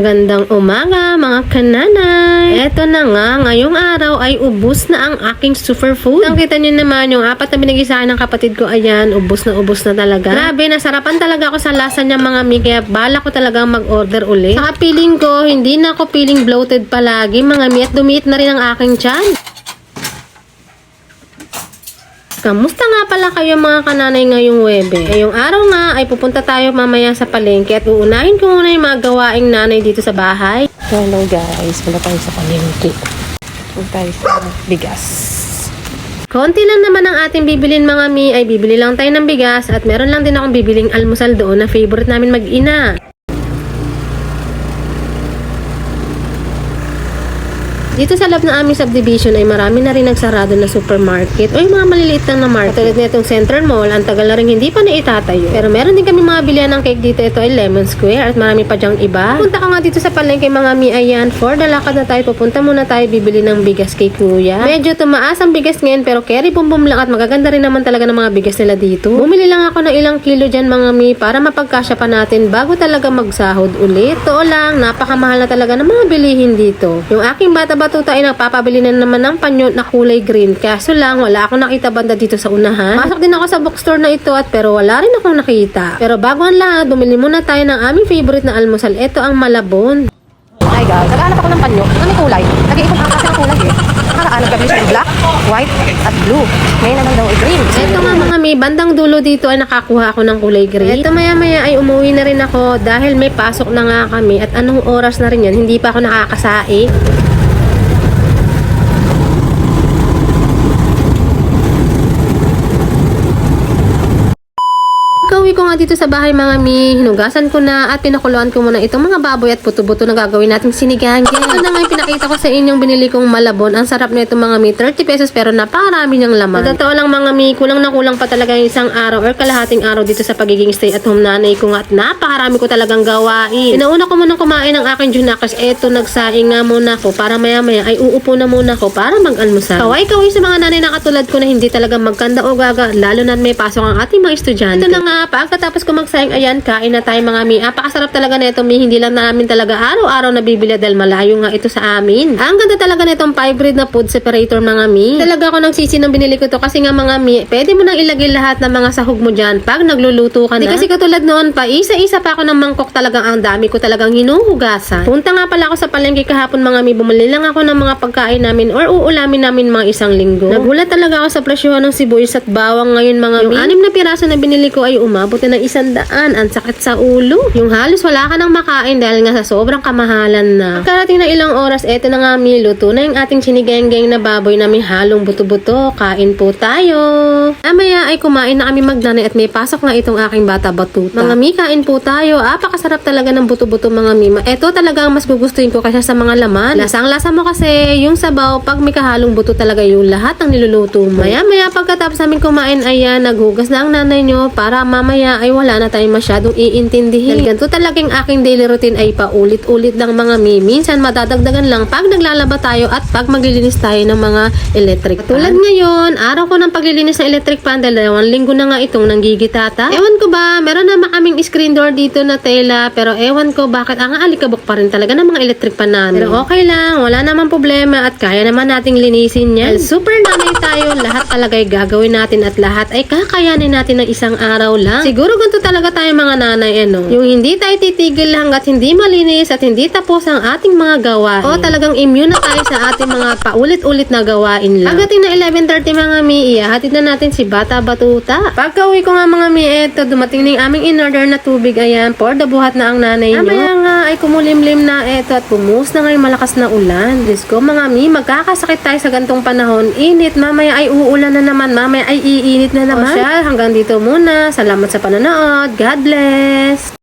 Magandang umaga mga kananay. Eto na nga, ngayong araw ay ubus na ang aking superfood. Ang kita nyo naman, yung apat na binigay sa akin ng kapatid ko, ayan, ubus na ubus na talaga. Grabe, nasarapan talaga ako sa lasa niya mga mi, kaya bala ko talagang mag-order ulit. Saka feeling ko, hindi na ako feeling bloated palagi mga mi, at dumiit na rin ang aking tiyan. Kamusta nga pala kayo mga kananay ngayong Webe? Ngayong araw nga ay pupunta tayo mamaya sa palengke at uunahin ko muna yung mga gawaing nanay dito sa bahay. Hello guys, wala tayo sa palengke. Punta tayo sa bigas. Konti lang naman ang ating bibilin mga mi ay bibili lang tayo ng bigas at meron lang din akong bibiling almusal doon na favorite namin mag-ina. Dito sa loob ng aming subdivision ay marami na rin nagsarado na supermarket o yung mga maliliit lang na market. Tulad nitong Central Mall, ang tagal na rin hindi pa naitatayo. Pero meron din kami mga bilihan ng cake dito. Ito ay Lemon Square at marami pa dyang iba. Punta ka nga dito sa palengke mga mi ayan. For the lakad na tayo, pupunta muna tayo bibili ng bigas kay kuya. Medyo tumaas ang bigas ngayon pero carry bum bum lang at magaganda rin naman talaga ng mga bigas nila dito. Bumili lang ako ng ilang kilo dyan mga mi para mapagkasya pa natin bago talaga magsahod ulit. Totoo lang, napakamahal na talaga ng mga bilihin dito. Yung aking bata batuta ay nagpapabili na naman ng panyo na kulay green. Kaso lang, wala akong nakita banda dito sa unahan. Pasok din ako sa bookstore na ito at pero wala rin akong nakita. Pero bago ang lahat, bumili muna tayo ng aming favorite na almusal. Ito ang malabon. Hi guys, naghahanap ako ng panyo may kulay. Nag-iipon ang kasi ng kulay eh. Nakakaanap kami sa black, white, at blue. Ngayon naman daw ay green. Ito nga mga may bandang dulo dito ay nakakuha ako ng kulay green. Ito maya maya ay umuwi na rin ako dahil may pasok na nga kami at anong oras na rin yan, hindi pa ako nakakasae. Pagka-uwi ko nga dito sa bahay mga mi, hinugasan ko na at pinakuluan ko muna itong mga baboy at puto-buto na gagawin nating sinigang. Ito na nga pinakita ko sa inyong binili kong malabon. Ang sarap na itong mga mi, 30 pesos pero napakarami niyang laman. Sa lang mga mi, kulang na kulang pa talaga yung isang araw or kalahating araw dito sa pagiging stay at home nanay ko nga at napakarami ko talagang gawain. Inauna ko muna kumain ng aking junakers. Eto, nagsaing nga muna ako para maya maya ay uupo na muna ako para mag-almusal. Kaway-kaway sa mga nanay na katulad ko na hindi talaga magkanda o gaga, lalo na may pasok ang ating mga estudyante. Ito na nga, pagkatapos ko magsaing, ayan, kain na tayo mga mi. Apakasarap talaga nito mi, hindi lang namin talaga araw-araw na bibili dahil malayo nga ito sa amin. Ang ganda talaga nitong five na food separator mga mi. Talaga ako nagsisi nang binili ko to kasi nga mga mi, pwede mo nang ilagay lahat ng mga sahog mo dyan pag nagluluto ka na. Di kasi katulad noon pa, isa-isa pa ako ng mangkok talagang ang dami ko talagang hinuhugasan. Punta nga pala ako sa palengke kahapon mga mi, bumili lang ako ng mga pagkain namin or uulamin namin mga isang linggo. Nagulat talaga ako sa presyohan ng sibuyas at bawang ngayon mga mi. Yung anim na piraso na binili ko ay umabot na ng isang daan. Ang sakit sa ulo. Yung halos wala ka nang makain dahil nga sa sobrang kamahalan na. Pagkarating na ilang oras, eto na nga mi, luto na yung ating sinigeng-geng na baboy na may halong buto-buto. Kain po tayo. Amaya ay kumain na kami magdanay at may pasok nga itong aking bata batuta. Mga mi, kain po tayo. Apakasarap talaga ng buto-buto mga mi. Ito talaga ang mas gugustuhin ko kaysa sa mga laman. Lasang-lasa mo kasi yung sabaw pag may kahalong buto talaga yung lahat ng niluluto mo. Maya-maya pagkatapos namin kumain, ayan, naghugas na ang nanay nyo para mamaya ay wala na tayong masyadong iintindihin. Dahil ganito talagang aking daily routine ay paulit-ulit lang mga mi. Minsan madadagdagan lang pag naglalaba tayo at pag maglilinis tayo ng mga electric pan. Tulad ngayon, araw ko ng paglilinis ng electric pan dahil dalawang linggo na nga itong nanggigitata. Ewan ko ba, meron na kaming screen door dito na tela pero ewan ko bakit ang alikabok pa rin talaga ng mga electric pan namin. Pero okay lang, wala namang problema at kaya naman nating linisin yan. Dahil super nanay tayo, lahat talaga ay gagawin natin at lahat ay kakayanin natin ng isang araw lang. Siguro ganito talaga tayo mga nanay, ano? Yung hindi tayo titigil hanggat hindi malinis at hindi tapos ang ating mga gawain. O talagang immune na tayo sa ating mga paulit-ulit na gawain lang. Pagdating na 11.30 mga mi, iyahatid na natin si Bata Batuta. Pagka-uwi ko nga mga mi, eto, dumating na yung aming in-order na tubig, ayan, for the buhat na ang nanay nyo. Mamaya nga ay kumulimlim na eto at bumuhos na ngayon malakas na ulan. Diyos ko mga mi, magkakasakit tayo sa gantong panahon. Init, mamaya ay uulan na naman, mamaya ay iinit na naman. O siya, hanggang dito muna. Salamat sa panonood. God bless!